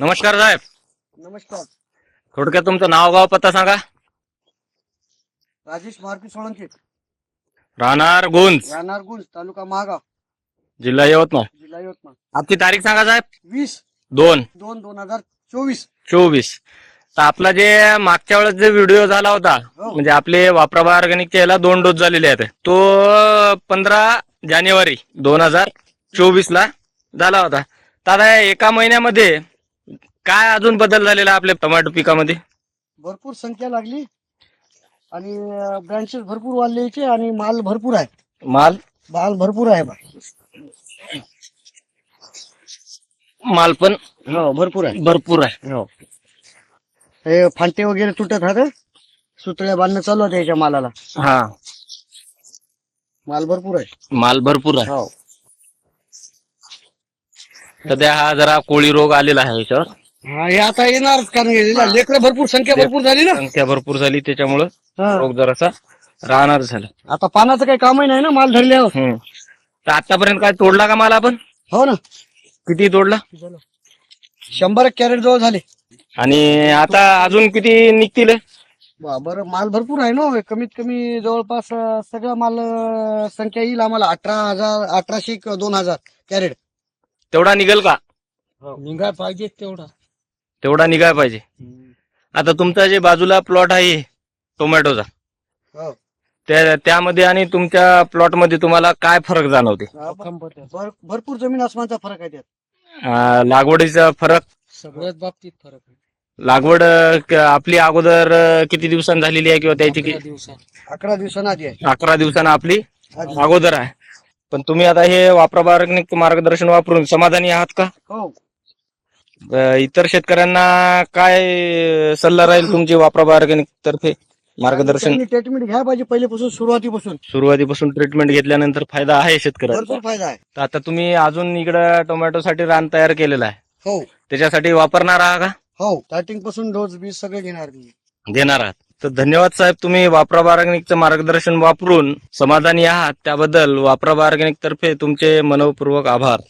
नमस्कार साहेब. नमस्कार. थोडक्यात तुमचं नाव गाव पत्ता सांगा. राजेश मारुती सोळंके. राहणार गुंज. राहणार गुंज तालुका महागाव. जिल्हा यवतमाळ. जिल्हा यवतमाळ. आपली तारीख सांगा साहेब. वीस. दोन. दोन दोन हजार चोवीस. चोवीस. तर आपला जे मागच्या वेळेस जे व्हिडिओ झाला होता हो. म्हणजे आपले वापराबा ऑर्गॅनिकचे याला दोन डोस झालेले आहेत. तो पंधरा जानेवारी दोन हजार चोवीस ला झाला होता. तर आता एका महिन्यामध्ये काय अजून बदल झालेला आपल्या टोमॅटो पिकामध्ये? भरपूर संख्या लागली आणि ब्रँचेस भरपूर वाढले याचे आणि माल भरपूर आहे. माल? माल भरपूर आहे बा. माल पण? हो भरपूर आहे. भरपूर आहे. हो. हे फांटे वगैरे तुटत राहते सुतळ्या बांधणं चालू आहे याच्या मालाला. हा. माल भरपूर आहे. माल भरपूर आहे. हो. सध्या हा जरा कोळी रोग आलेला आहे याच्यावर. हा हे आता येणार कारण लेकर भरपूर संख्या भरपूर झाली ना? संख्या भरपूर झाली त्याच्यामुळं हा. रोग जरासा राहणार झाला. आता पानाचं काही कामही नाही ना माल धरल्यावर? हम्म. तर आतापर्यंत काय तोडला का माल आपण? हो ना. किती तोडला? शंभर एक कॅरेट जवळ झाले. आणि आता अजून किती निघतील? वा, बरं माल भरपूर आहे ना हो. कमीत कमी जवळपास अं, सगळा माल अं, संख्या येईल आम्हाला. अठरा हजार अठराशे दोन हजार कॅरेट. तेवढा निघेल का? निघाय पाहिजे तेवढा. तेवढा निघाय पाहिजे. आता तुमचा जे बाजूला प्लॉट आहे टोमॅटोचा हो. त्या त्यामध्ये आणि तुमच्या प्लॉटमध्ये तुम्हाला काय फरक जाणवते? भर- भरपूर जमीन आसमानचा फरक आहे त्यात. लागवडीचा फरक? सगळ्याच बाबतीत फरक आहे. लागवड आपली अगोदर किती दिवसांनी झालेली आहे किंवा त्याची अकरा दिवसांना. आधी आहे. अकरा दिवसांना आपली. अगोदर आहे. पण तुम्ही आता हे वापरा मार्गदर्शन वापरून समाधानी आहात का? हो. अं, इतर शेतकऱ्यांना काय सल्ला राहील तुमची वापरा ऑर्गॅनिक तर्फे? मार्गदर्शन? त्यांनी ट्रीटमेंट घ्यायला पाहिजे पहिल्यापासून सुरुवातीपासून. सुरुवातीपासून ट्रीटमेंट घेतल्यानंतर फायदा आहे शेतकऱ्याला भरपूर फायदा आहे. तर आता तुम्ही अजून इकडं टोमॅटोसाठी रान तयार केलेलं आहे. हो. त्याच्यासाठी वापरणार आहात का? हो स्टार्टिंगपासून डोस बीज सगळे घेणार मी. देणार आहात. तर धन्यवाद साहेब तुम्ही वापरा ऑर्गॅनिकचं मार्गदर्शन वापरून समाधानी आहात. त्याबद्दल वापरा ऑर्गॅनिक तर्फे तुमचे मनपूर्वक आभार.